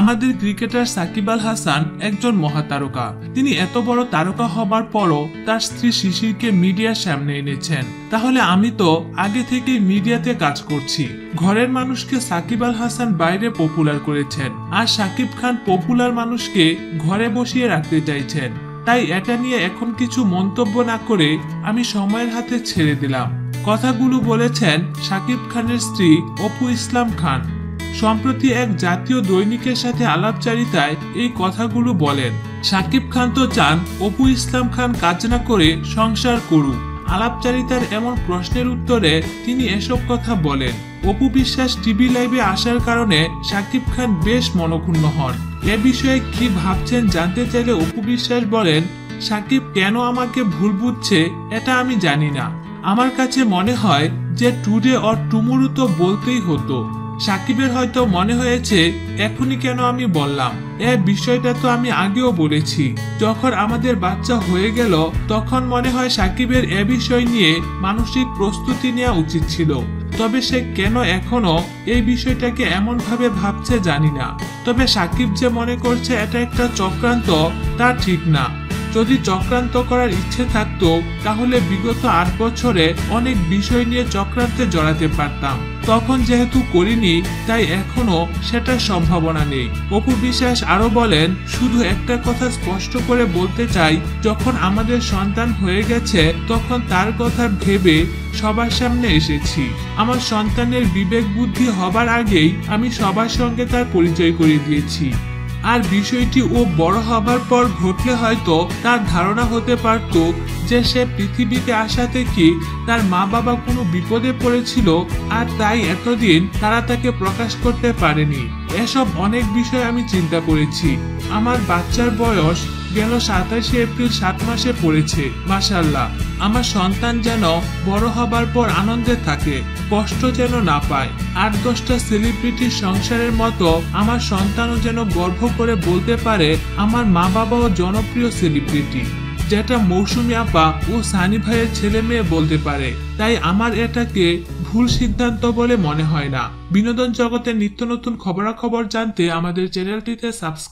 আমাদের ক্রিকেটার সাকিব আল হাসান একজন মহাতারকা। তিনি এত বড় তারকা হবার পরও তার স্ত্রী শিশিরকে মিডিয়ার সামনে এনেছেন। তাহলে আমি তো আগে থেকেই মিডিয়াতে কাজ করছি। ঘরের মানুষকে সাকিব আল হাসান বাইরে পপুলার করেছেন। আর সাকিব খান পপুলার মানুষকে ঘরে বসিয়ে রাখতে চাইছেন। তাই এটা নিয়ে এখন কিছু মন্তব্য না করে আমি সময়ের হাতে ছেড়ে দিলাম। কথাগুলো বলেছেন সাকিব খানের স্ত্রী অপু ইসলাম খান। সম্প্রতি এক জাতীয় দৈনিকের সাথে আলাপচারিতায় এই কথাগুলো বলেন। সাকিব খান তো চান অপু ইসলাম খান কাজ না করে সংসার করুক। আলাপচারিতার এমন প্রশ্নের উত্তরে তিনি এসব কথা বলেন। অপু বিশ্বাস টিভি লাইভে আসার কারণে সাকিব খান বেশ মনক্ষুণ্ণ হন। এ বিষয়ে কি ভাবছেন জানতে চাইলে অপু বিশ্বাস বলেন, সাকিব কেন আমাকে ভুল বুঝছে এটা আমি জানি না। আমার কাছে মনে হয় যে টুডে অর টুমুরু তো বলতেই হতো। সাকিবের হয়তো মনে হয়েছে, এখনই কেন আমি বললাম? এ বিষয়টা তো আমি আগেও বলেছি। যখন আমাদের বাচ্চা হয়ে গেল, তখন মনে হয় সাকিবের এ বিষয় নিয়ে মানসিক প্রস্তুতি নেওয়া উচিত ছিল। তবে সে কেন এখনও এই বিষয়টাকে এমন ভাবে ভাবছে জানি না। তবে সাকিব যে মনে করছে এটা একটা চক্রান্ত, তা ঠিক না। যদি চক্রান্ত করার ইচ্ছে থাকতো, তাহলে বিগত আট বছরে অনেক বিষয় নিয়ে চক্রান্তে জড়াতে পারতাম। তখন যেহেতু করিনি, তাই এখনও সেটার সম্ভাবনা নেই। অপু বিশ্বাস আরও বলেন, শুধু একটা কথা স্পষ্ট করে বলতে চাই, যখন আমাদের সন্তান হয়ে গেছে, তখন তার কথা ভেবে সবার সামনে এসেছি। আমার সন্তানের বিবেক বুদ্ধি হবার আগেই আমি সবার সঙ্গে তার পরিচয় করে দিয়েছি। আর বিষয়টি ও বড় হবার পর ঘটলে হয়তো তার ধারণা হতে পারত যে সে পৃথিবীতে আসা থেকে তার মা বাবা কোনো বিপদে পড়েছিল আর তাই এতদিন তারা তাকে প্রকাশ করতে পারেনি। এসব অনেক বিষয় আমি চিন্তা করেছি। আমার বাচ্চার বয়স গেল সাতাশে এপ্রিল সাত মাসে পড়েছে মাসাল্লাহ আমার সন্তান যেন বড় হবার পর আনন্দে থাকে, কষ্ট যেন না পায়। আট দশটা সেলিব্রিটির সংসারের মতো আমার সন্তানও যেন গর্ব করে বলতে পারে, আমার মা বাবাও জনপ্রিয় সেলিব্রিটি যেটা মৌসুমি আপা ও সানি ভাইয়ের ছেলে মেয়ে বলতে পারে। তাই আমার এটাকে ভুল সিদ্ধান্ত বলে মনে হয় না। বিনোদন জগতের নিত্য নতুন খবরাখবর জানতে আমাদের চ্যানেলটিতে সাবস্ক্রাইব